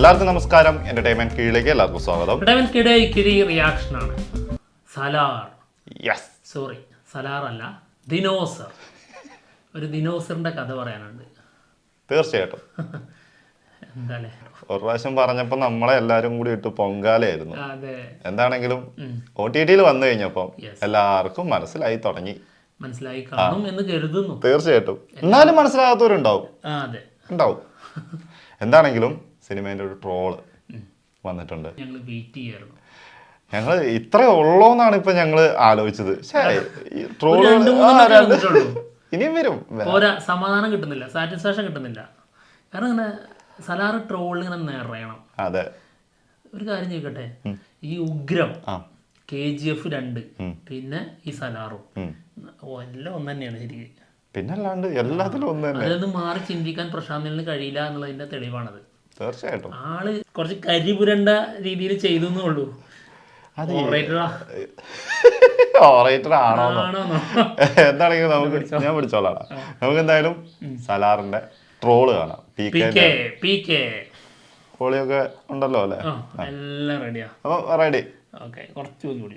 എല്ലാവർക്കും നമസ്കാരം. എന്റർടൈൻമെന്റ് കീഴിലേക്ക് എല്ലാവർക്കും സ്വാഗതം. റിയാക്ഷൻ ആണ്. സലാർ. യെസ് സോറി സലാർ അല്ല ദിനോസർ. ഒരു ദിനോസറിന്റെ കഥ പറയാനുണ്ട്. തീർച്ചയായിട്ടും. എന്താല്ലേ ഒരു പ്രാവശ്യം പറഞ്ഞപ്പോൾ നമ്മളെ എല്ലാവരും കൂടി ഇട്ട് പൊങ്കാലയായിരുന്നു. അതെ. എന്താണെങ്കിലും ഒ ടി ടിയിൽ വന്നു കഴിഞ്ഞപ്പോ എല്ലാവർക്കും മനസ്സിലായി തുടങ്ങി. മനസ്സിലായി കാണും എന്ന് കരുതുന്നു. തീർച്ചയായിട്ടും. എന്നാലും മനസ്സിലാകാത്തവരുണ്ടാവും. ഉണ്ടാവും. എന്താണെങ്കിലും സിനിമേന്റെ ഒരു ട്രോൾ വന്നിട്ടുണ്ട്. ഞങ്ങൾ വെയിറ്റ് ചെയ്യായിരുന്നു. ഞങ്ങൾ ഇത്ര ഉള്ളോന്നാണ് ഇപ്പൊ ഞങ്ങൾ ആലോചിച്ചത്. ട്രോളുകൾ. ഇനിയും വരും. പോരാ സമാധാനം കിട്ടുന്നില്ല സാറ്റിസ്ഫാക്ഷൻ കിട്ടുന്നില്ല. കാരണം ഇങ്ങനെ സലാർ ട്രോളിൽ ഇങ്ങനെ നിറയണം. അതെ. ഒരു കാര്യം ചോദിക്കട്ടെ? ഈ ഉഗ്രം കെ ജി എഫ് രണ്ട് പിന്നെ ഈ സലാറും. എല്ലാം ഒന്ന് തന്നെയാണ് ശരിക്കും. പിന്നെ അല്ലാണ്ട് എല്ലാത്തിലും ഒന്ന് തന്നെ. അതിൽ മാറി ചിന്തിക്കാൻ പ്രശാന്തിന് കഴിയില്ല എന്നുള്ളതിന്റെ തെളിവാണത്. തീർച്ചയായിട്ടും. ആൾ കുറച്ച് കരിപുരണ്ട രീതിയിൽ ചെയ്തു എന്നേ ഉള്ളൂ. അത്. ഓറേറ്റർ ആണോ എന്താണെങ്കിലും നമുക്ക് ഞാൻ പിടിച്ചോളാം. നമുക്ക് എന്തായാലും സലാറിന്റെ ട്രോൾ കാണാം. P K K P K. ഹോളിയൊക്കെ ഉണ്ടല്ലോ അല്ലേ? എല്ലാം റെഡിയാ അപ്പൊ റെഡി ഓക്കെ കുറച്ച് കൂടി.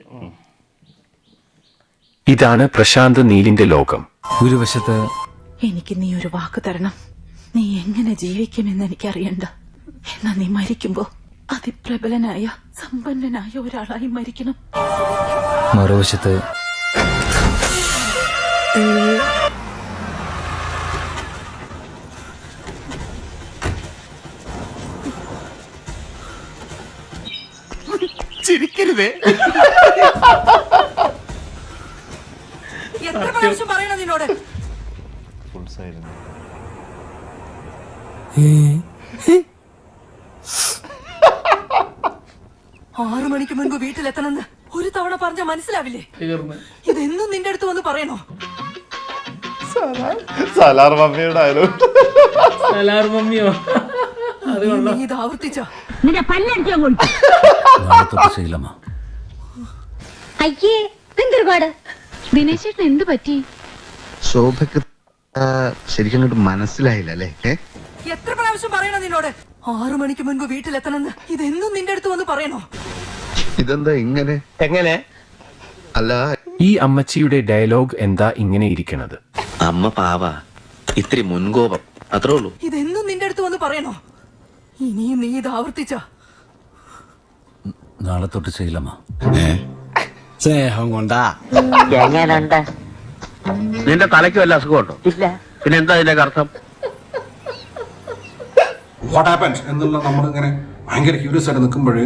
ഇതാണ് പ്രശാന്ത് നീലിന്റെ ലോകം. ഒരു വശത്ത് എനിക്ക് നീ ഒരു വാക്ക് തരണം. നീ എങ്ങനെ ജീവിക്കുമെന്ന് എനിക്കറിയണ്ട. എന്നാ നീ മരിക്കുമ്പോ അതിപ്രബലനായ സമ്പന്നനായ ഒരാളായി മരിക്കണം. മറുവശത്ത് എത്ര പ്രാവശ്യം പറയണം നിന്നോട്? ഫുൾ ആറു മണിക്ക് മുൻപ് വീട്ടിലെത്തണമെന്ന് ഒരു തവണ പറഞ്ഞ മനസ്സിലാവില്ലേ? ഇതെന്നും നിന്റെ അടുത്ത് വന്ന് പറയണോ? സലാർ മമ്മിയുടെ സലാർ മമ്മിയോ? ഇത് ആവർത്തിച്ചോ? അയ്യേ എന്തൊരുപാട് എന്ത് പറ്റി? ശോഭയ്ക്ക് ശരിക്കും മനസ്സിലായില്ല അല്ലേ? എത്ര പ്രാവശ്യം പറയണോ നിന്നോട്? ആറു മണിക്ക് മുൻപ് വീട്ടിലെത്തണമെന്ന് ഇതെന്നും നിന്റെ അടുത്ത് വന്ന് പറയണോ? ഇതെന്താ ഇങ്ങനെ? എങ്ങനെ? അല്ല ഈ അമ്മച്ചിയുടെ ഡയലോഗ് എന്താ ഇങ്ങനെ ഇരിക്കണത്? അമ്മ പാവ. ഇത്തിരി മുൻകോപം. അത്രേ ഉള്ളൂ. ഇതെന്നും നിന്റെ അടുത്ത് വന്ന് പറയണോ? ഇനിയും നീ ഇത് ആവർത്തിച്ച? നാളെ തൊട്ട് ശീലമാ സ്നേഹം കൊണ്ടാ. എങ്ങനുണ്ട്? നിന്റെ തലയ്ക്കും വല്ല അസുഖമുണ്ടോ? ഇല്ല. പിന്നെ എന്താ ഇതിന്റെ അർത്ഥം? വാട്ട് ഹാപ്പൻസ് എന്നുള്ള നമ്മളിങ്ങനെ ഭയങ്കര ക്യൂരിയസ് ആയിട്ട് നിൽക്കുമ്പോൾ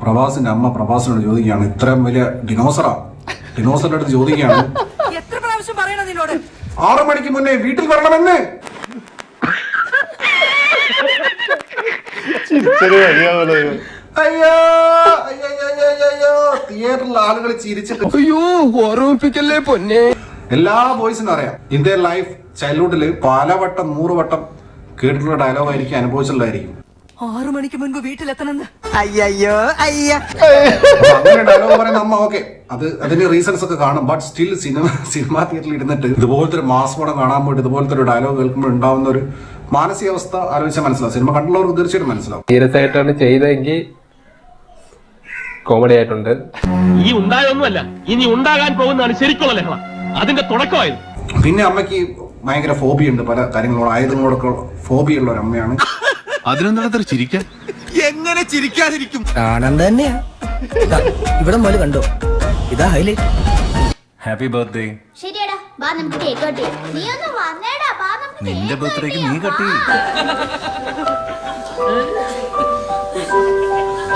പ്രഭാസിന്റെ അമ്മ പ്രവാസിനോട് ചോദിക്കുകയാണ് ഇത്രയും വലിയ ഡിനോസറാ ഡിനോസറിന്റെ അടുത്ത് ചോദിക്കുകയാണ് എത്ര പ്രാവശ്യം പറയണം നിന്നോട്? ആറു മണിക്ക് മുന്നേ വീട്ടിൽ വരണമെന്ന്. അയ്യോ അയ്യോ. തിയേറ്ററിൽ ആളുകൾ ചിരിച്ചിട്ട് അയ്യോ ഓർമ്മിപ്പിക്കല്ലേ പൊന്നെ. എല്ലാ ബോയ്സിനും അറിയാം ഇന്ത്യ ലൈഫ് ചൈൽഡ്ഹുഡിൽ പലവട്ടം നൂറ് വട്ടം കേട്ടിട്ടുള്ള ഡയലോഗ് ആയിരിക്കും അനുഭവിച്ചിട്ടുള്ളതായിരിക്കും. ആറു മണിക്ക് മുൻപ് വീട്ടിലെത്തണമെന്ന്. അയ്യ. അങ്ങനെ ഡയലോഗ് പറയുന്ന അമ്മ ഓക്കെ അത് അതിന്റെ റീസൺസ് ഒക്കെ കാണും. ബട്ട് സ്റ്റിൽ സിനിമ സിനിമാ തിയേറ്ററിൽ ഇരുന്നിട്ട് ഇതുപോലത്തെ ഒരു മാസ് പടം കാണാൻ പോയിട്ട് ഇതുപോലത്തെ ഒരു ഡയലോഗ് കേൾക്കുമ്പോൾ ഉണ്ടാവുന്ന ഒരു മാനസികാവസ്ഥ ആലോചിച്ചാൽ മനസ്സിലാവും. സിനിമ കണ്ടുള്ളവർക്ക് തീർച്ചയായിട്ടും മനസ്സിലാവും. സീരിയസ് ആയിട്ടാണ് ചെയ്തതെങ്കിൽ കോമഡി ആയിട്ടുണ്ട്. ഈ ഉണ്ടായൊന്നുമല്ല. ഇനി ഉണ്ടാകാൻ പോകുന്നതാണ് ശരിക്കുള്ള ലഹള. അതിന്റെ തുടക്കമായത് പിന്നെ അമ്മയ്ക്ക് ഭയങ്കര ഫോബിയ ഉണ്ട് പല കാര്യങ്ങളോട്. ആയുധങ്ങളോടൊക്കെ ഫോബിയുള്ള ഉള്ള ഒരു അമ്മയാണ്. അതിനെന്താ ചിരിക്കാൻ? കാണാൻ തന്നെയാ. ദാ, ഇവിടെ മുതൽ കണ്ടോ? ഇതാ ഹൈലൈറ്റ് ഹാപ്പി ബർത്ത്ഡേ ശരിയടാ വാ നമുക്ക് കേക്ക് കട്ട് നീ ഒന്ന് വന്നേടാ വാ നമുക്ക് നിന്റെ ബർത്ത്ഡേക്ക് നീ കട്ടി കട്ട്.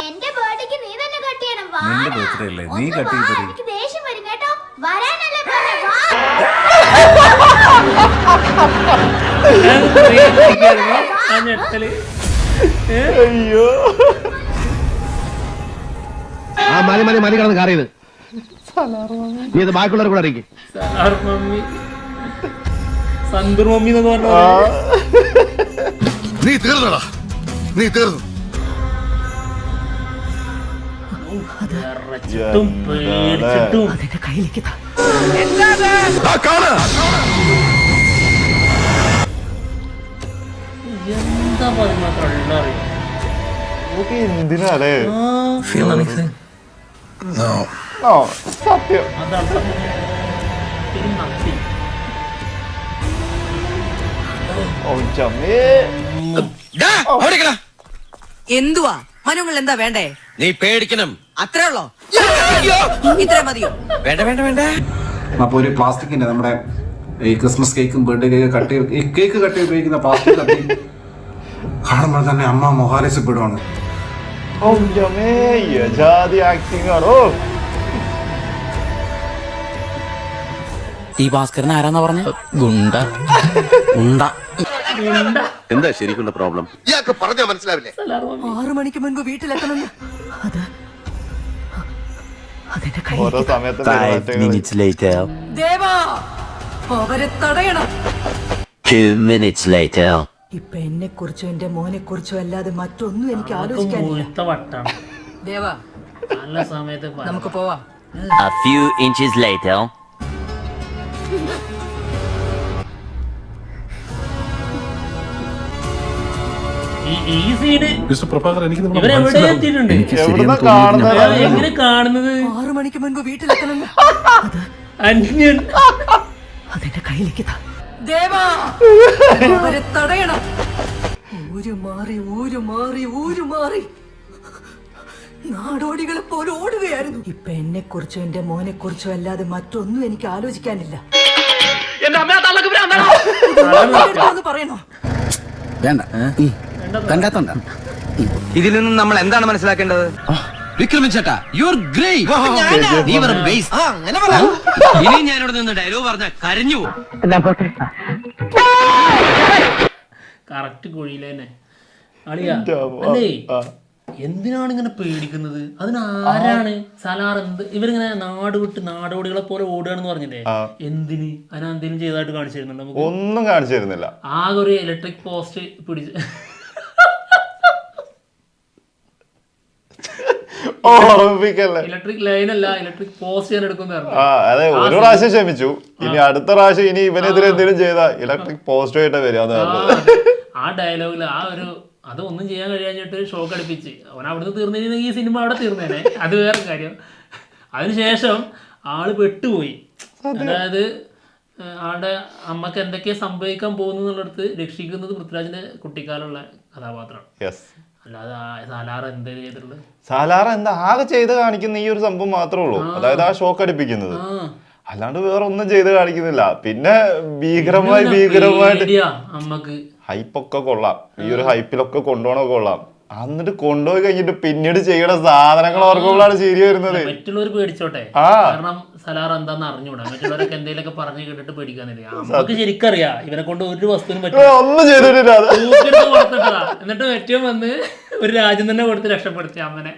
എന്റെ ബർത്ത്ഡേക്ക് നീ തന്നെ കട്ട് ചെയ്യണം വാ നിന്റെ ബർത്ത്ഡേ അല്ലേ? നീ ചെയ്ത് എനിക്ക് ദേഷ്യം വരും കേട്ടോ. വരാനല്ലേ പറഞ്ഞെ, വാ. അയ്യോ. ആ മതി മതി മതി കിടന്ന് കാറിയത് നീ ഇത് ബാക്കിയുള്ളവർ കൂടെ അറിയിക്കും. സന്തൂർ മമ്മി. എന്ന് പറഞ്ഞ നീ തീർന്നടാ. നീ തീർന്നു. അതെന്റെ കയ്യിലേക്ക് അതാണ് എന്തുവാ? മനുങ്ങൾ എന്താ വേണ്ടേ? നീ പേടിക്കണം. അത്രേ ഉള്ളോ? ഇത്രേ മതിയോ? വേണ്ട വേണ്ട വേണ്ട. അപ്പോൾ ഒരു പ്ലാസ്റ്റിക്കിന്റെ നമ്മുടെ ഈ ക്രിസ്മസ് കേക്കും ബർത്ത്ഡേ കേക്ക് കട്ട് ചെയ്ത് ഈ കേക്ക് കട്ട് ചെയ്ത് ഉപയോഗിക്കുന്ന പ്ലാസ്റ്റിക് കാണുമ്പോൾ തന്നെ അമ്മ മൊഹാലിസപ്പെടുവാണ്. ഈ ഭാസ്കരൻ ആരാന്നാ പറഞ്ഞ? ഗുണ്ട. ഗുണ്ട. എന്താ ശരിക്കുള്ള പ്രോബ്ലം ഇയാൾക്ക് പറഞ്ഞാ മനസ്സിലാവില്ലേ? ആറു മണിക്ക് മുൻപ് വീട്ടിലെത്തണം അത് ഓരോ സമയത്ത് ഇപ്പൊ എന്നെ കുറിച്ചോ എന്റെ മോനെ കുറിച്ചോ അല്ലാതെ മറ്റൊന്നും എനിക്ക് ആലോചിക്കാനില്ല. മുഴുത്ത വട്ടാണ് ദേവാ നല്ല സമയത്ത് പറ. നമുക്ക് പോവാം. A few inches later. കാണുന്നത്? അത് എങ്ങനെ കാണുന്നത്? ആറു മണിക്ക് മുൻപ് വീട്ടിലെത്തണം അതെന്റെ കയ്യിലേക്ക് താ. ദേവാ! അവരെ തടയണം. ഊരു മാറി ഊരു മാറി ഊരു മാറി. നാടോടികളെ പോലെ ഓടുകയായിരുന്നു. ഇപ്പൊ എന്നെ കുറിച്ചോ എന്റെ മോനെ കുറിച്ചോ അല്ലാതെ മറ്റൊന്നും എനിക്ക് ആലോചിക്കാനില്ല. പറയണോ? വേണ്ട. കണ്ടാത്തോണ്ട. ഇതിൽ നിന്നും നമ്മൾ എന്താണ് മനസ്സിലാക്കേണ്ടത്? വിക്രമൻ ചേട്ടാ യു ആർ ഗ്രേറ്റ് ഇനി ഞാൻ ഇവിടെ നിന്ന് ഡയലോഗ് പറഞ്ഞ കരഞ്ഞു കറക്റ്റ് കുഴിയിൽ തന്നെ. അല്ലേ. എന്തിനാണ് ഇങ്ങനെ പേടിക്കുന്നത്? അതിനാരാണ്? സലാർ എന്ത്? ഇവരിങ്ങനെ നാട് വിട്ട് നാടോടികളെ പോലെ ഓടുകയാണെന്ന് പറഞ്ഞില്ലേ. എന്തിന്? അതിനെന്തെങ്കിലും ചെയ്തതായിട്ട് കാണിച്ചു തരുന്നുണ്ട് നമുക്ക്? ഒന്നും കാണിച്ചു തരുന്നില്ല. ആകെ ഒരു ഇലക്ട്രിക് പോസ്റ്റ് പിടിച്ച്. ഓർമ്മിപ്പിക്കല്ലേ? ഇലക്ട്രിക് ലൈൻ അല്ല ഇലക്ട്രിക് പോസ്റ്റ് ഞാൻ എടുക്കുന്ന ആ അതെ ഒരു പ്രാവശ്യം ക്ഷമിച്ചു. ഇനി അടുത്ത പ്രാവശ്യം ഇനി ഇവനെതിരെ എന്തെങ്കിലും ചെയ്താ ഇലക്ട്രിക് പോസ്റ്റ് ആയിട്ട് വരിക ആ ഡയലോഗിൽ ആ ഒരു അത് ഒന്നും ചെയ്യാൻ കഴിയാഞ്ഞിട്ട് ഷോക്ക് അടുപ്പിച്ച്. അവൻ അവിടുന്ന് തീർന്നിരുന്നെങ്കിൽ ഈ സിനിമ അവിടെ തീർന്നേനെ. അത് വേറെ കാര്യം. അതിനുശേഷം ആൾ പെട്ടുപോയി. അതായത് ആളുടെ അമ്മയ്ക്ക് എന്തൊക്കെയാ സംഭവിക്കാൻ പോകുന്നു എന്നുള്ളിടത്ത് രക്ഷിക്കുന്നത് പൃഥ്വിരാജിന്റെ കുട്ടിക്കാലുള്ള കഥാപാത്രമാണ്. സാലാറ എന്താ ആകെ ചെയ്ത് കാണിക്കുന്ന ഈ ഒരു സംഭവം മാത്രമേ ഉള്ളൂ. അതായത് ആ ഷോക്ക് അടിപ്പിക്കുന്നത്. അല്ലാണ്ട് വേറെ ഒന്നും ചെയ്ത് കാണിക്കുന്നില്ല. പിന്നെ ഭീകരമായി ഭീകരമായിട്ട് ഹൈപ്പൊക്കെ കൊള്ളാം. ഈ ഒരു ഹൈപ്പിലൊക്കെ കൊണ്ടുപോകണമൊക്കെ കൊള്ളാം. എന്നിട്ട് കൊണ്ടുപോയി കഴിഞ്ഞിട്ട് പിന്നീട് ചെയ്യണ സാധനങ്ങൾ ഓർക്കുമ്പോഴാണ് ശരി വരുന്നത്. മറ്റുള്ളവർ പേടിച്ചോട്ടെ? കാരണം സലാർ എന്താന്ന് അറിഞ്ഞൂടാ മറ്റുള്ളവരൊക്കെ എന്തെങ്കിലുമൊക്കെ പറഞ്ഞു കേട്ടിട്ട് പേടിക്കാന്നില്ല? നമുക്ക് ശരിക്കറിയാ. ഇവനെ കൊണ്ട് ഒരു വസ്തുവിനും ഒന്നും ചെയ്തിട്ടില്ല എന്നിട്ട് ഏറ്റവും വന്ന് ഒരു രാജ്യം തന്നെ കൊടുത്ത് രക്ഷപ്പെടുത്തി അമ്മനെ.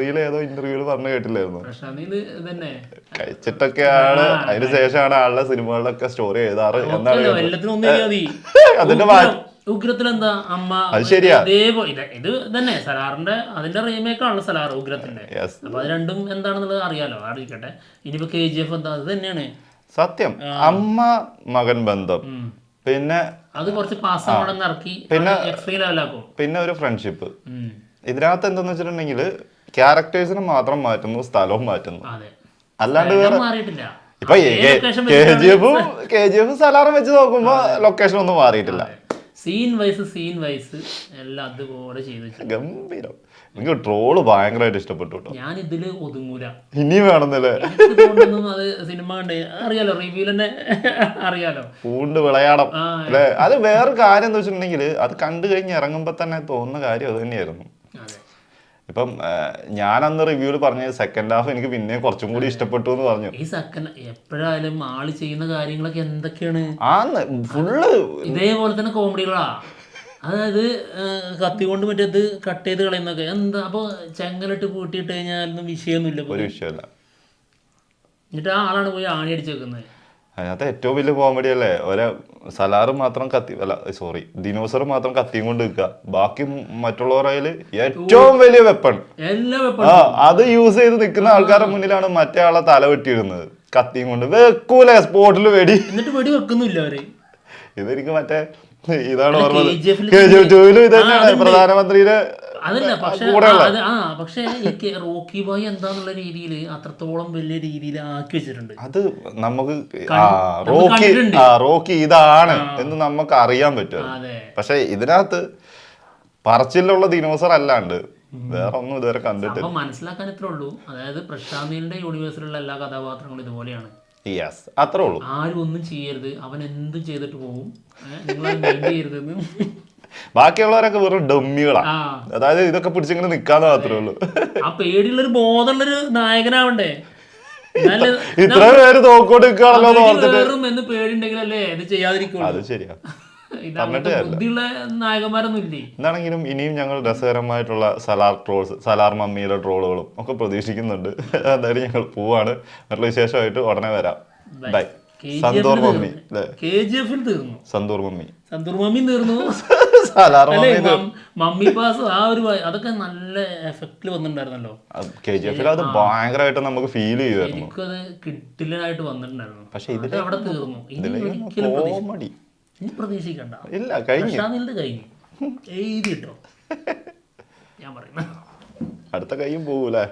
ഇതിൽ ഏതോ ഇന്റർവ്യൂൽ പറഞ്ഞു കേട്ടില്ലായിരുന്നു. കഴിച്ചിട്ടൊക്കെയാണ്. അതിന് ശേഷമാണ് ആളുടെ സിനിമകളിലൊക്കെ സ്റ്റോറി എഴുതാറ് എന്നാണ് അതിന്റെ ഉഗ്രത്തിലെന്താ? അമ്മ ഇത് തന്നെ സലാറിന്റെ അതിന്റെ റീമേക്ക് ആണല്ലോ സലാർ ഉഗ്രത്തിന്റെ. അപ്പൊ അത് രണ്ടും എന്താണെന്നുള്ളത് അറിയാലോ. അറിയിക്കട്ടെ. ഇനിയിപ്പോ കെ ജി എഫ് എന്താ? അത് തന്നെയാണ്. സത്യം. അമ്മ മകൻ ബന്ധം. പിന്നെ അത് കുറച്ച് പാസ് ഇറക്കി പിന്നെ- പിന്നെ ഒരു ഫ്രണ്ട്ഷിപ്പ്. ഇതിനകത്ത് എന്തെന്ന് വെച്ചിട്ടുണ്ടെങ്കിൽ ക്യാരക്ടേഴ്സിനെ മാത്രം മാറ്റുന്നു സ്ഥലവും മാറ്റുന്നു. അല്ലാണ്ട് വേറെ ഇപ്പൊ കെ ജി എഫും കെ ജി എഫും സലാറും വെച്ച് നോക്കുമ്പോ ലൊക്കേഷൻ ഒന്നും മാറിയിട്ടില്ല. സീൻ വൈസ് സീൻ വൈസ് എല്ലാം അതുപോലെ ചെയ്തു ഗംഭീരം. എനിക്ക് ട്രോൾ ഭയങ്കരമായിട്ട് ഇഷ്ടപ്പെട്ടു ഞാൻ ഇതിൽ ഒതുങ്ങൂല. ഇനി വേണമെന്നല്ലേ? അത് സിനിമ കണ്ട് അറിയാലോ റിവ്യൂ തന്നെ അറിയാലോ. പൂണ്ട് വിളയാടം അല്ലേ? അത് വേറൊരു കാര്യം എന്താ വെച്ചിട്ടുണ്ടെങ്കിൽ അത് കണ്ടു കഴിഞ്ഞ് ഇറങ്ങുമ്പോ തന്നെ തോന്നുന്ന കാര്യം അത് തന്നെയായിരുന്നു. ഇപ്പം അന്ന് റിവ്യൂൽ പറഞ്ഞ സെക്കൻഡ് ഹാഫ് എനിക്ക് പിന്നെ കുറച്ചും കൂടി ഇഷ്ടപ്പെട്ടു എന്ന് പറഞ്ഞു. ഈ സെക്കൻഡ് എപ്പോഴായാലും ആൾ ചെയ്യുന്ന കാര്യങ്ങളൊക്കെ എന്തൊക്കെയാണ്? ആന്ന് ഫുള്ള് ഇതേപോലെ തന്നെ കോമഡികളാ അതായത് കത്തിക്കൊണ്ട് കത്തി കൊണ്ട് മറ്റേത് കട്ട് ചെയ്ത് കളയുന്നൊക്കെ എന്താ അപ്പൊ ചെങ്ങലിട്ട് പൂട്ടിയിട്ട് കഴിഞ്ഞാലൊന്നും വിഷയമൊന്നുമില്ല ഒരു വിഷയമല്ല എന്നിട്ട് ആ ആളാണ് പോയി ആണി അടിച്ചു വെക്കുന്നത്. അതിനകത്ത് ഏറ്റവും വലിയ കോമഡി അല്ലേ? ഒരേ സലാറ് മാത്രം കത്തി അല്ല സോറി ദിനോസർ മാത്രം കത്തിയും കൊണ്ട് നിൽക്കുക. ബാക്കി മറ്റുള്ളവരതിൽ ഏറ്റവും വലിയ വെപ്പൺ ആ അത് യൂസ് ചെയ്ത് നിൽക്കുന്ന ആൾക്കാരുടെ മുന്നിലാണ് മറ്റേ ആളെ തല വെട്ടിയിടുന്നത്. കത്തിയും കൊണ്ട് വെക്കൂലേ സ്പോട്ടിൽ വെടി. എന്നിട്ട് വെടി വെക്കുന്നില്ല അവർ. ഇതെനിക്ക് മറ്റേ ഇതാണ് ഓർമ്മ. KGF L K G F ടൂവിലും ഇത് തന്നെയാണ് പ്രധാനമന്ത്രിയുടെ അതല്ല പക്ഷെ ആ പക്ഷെ ഈ റോക്കി ബോയ് എന്താന്നുള്ള രീതിയിൽ അത്രത്തോളം വലിയ രീതിയിൽ ആക്കി വെച്ചിട്ടുണ്ട്. അത് നമുക്ക് റോക്കി റോക്കി ഇതാണ് എന്ന് നമുക്ക് അറിയാൻ പറ്റും പക്ഷെ ഇതിനകത്ത് പറച്ചിലുള്ള ദിനോസർ അല്ലാണ്ട് വേറെ ഒന്നും ഇതുവരെ കണ്ടിട്ടില്ല. മനസ്സിലാക്കാൻ ഇത്രേ ഉള്ളൂ. അതായത് പ്രശാന്തിന്റെ യൂണിവേഴ്സിലുള്ള എല്ലാ കഥാപാത്രങ്ങളും ഇതുപോലെയാണ്. യെസ് അത്രേ ഉള്ളൂ. ആരും ഒന്നും ചെയ്യരുത്. അവൻ എന്തും ചെയ്തിട്ട് പോകും നിങ്ങൾ ചെയ്യരുതെന്ന്. ബാക്കിയുള്ളവരൊക്കെ വെറും ഡമ്മികളാണ് അതായത് ഇതൊക്കെ പിടിച്ചിങ്ങനെ നിക്കാന്ന് മാത്രമേ ഉള്ളൂ. ആ പേടിയുള്ളൊരു ബോധമുള്ളൊരു നായകനാവണ്ടേ? ഇത്ര പേര് തോക്കോട്ട് നിൽക്കുകയാണല്ലോ എന്ന് എന്ന് പേടിയുണ്ടെങ്കിലല്ലേ ഇത് ചെയ്യാതിരിക്കുള്ളൂ? അത് ശരിയാ. എന്താണെങ്കിലും ഇനിയും ഞങ്ങൾ രസകരമായിട്ടുള്ള സലാർ ട്രോൾസ് സലാർ മമ്മിയുടെ ട്രോളുകളും ഒക്കെ പ്രതീക്ഷിക്കുന്നുണ്ട്. എന്തായാലും ഞങ്ങൾ പോവാണ്. നല്ല വിശേഷമായിട്ട് ഉടനെ വരാം. ബൈ. സന്തൂർ മമ്മി. അല്ലേ സന്തൂർ മമ്മി. സന്തൂർ മമ്മി തീർന്നു. അല്ലേ മമ്മി പാസ് ആ ഒരു അതൊക്കെ നല്ല എഫക്റ്റിൽ വന്നിട്ടുണ്ടായിരുന്നല്ലോ. കെ ജി എഫിൽ അത് ഭയങ്കരമായിട്ട് നമുക്ക് ഫീൽ ചെയ്തായിരുന്നു. എനിക്കത് കിട്ടില്ലായിട്ട് വന്നിട്ടുണ്ടായിരുന്നു. പക്ഷെ ഇതിൽ അത് അവിടെ തീർന്നു. ഇനി ഇതിലേക്ക് ഒരിക്കലും കോമഡി ഇനി പ്രതീക്ഷിക്കണ്ട. ഇല്ല കഴിഞ്ഞു. കഴിഞ്ഞു. ഞാൻ പറയുന്നത് അടുത്ത കൈയും പോകൂലേ.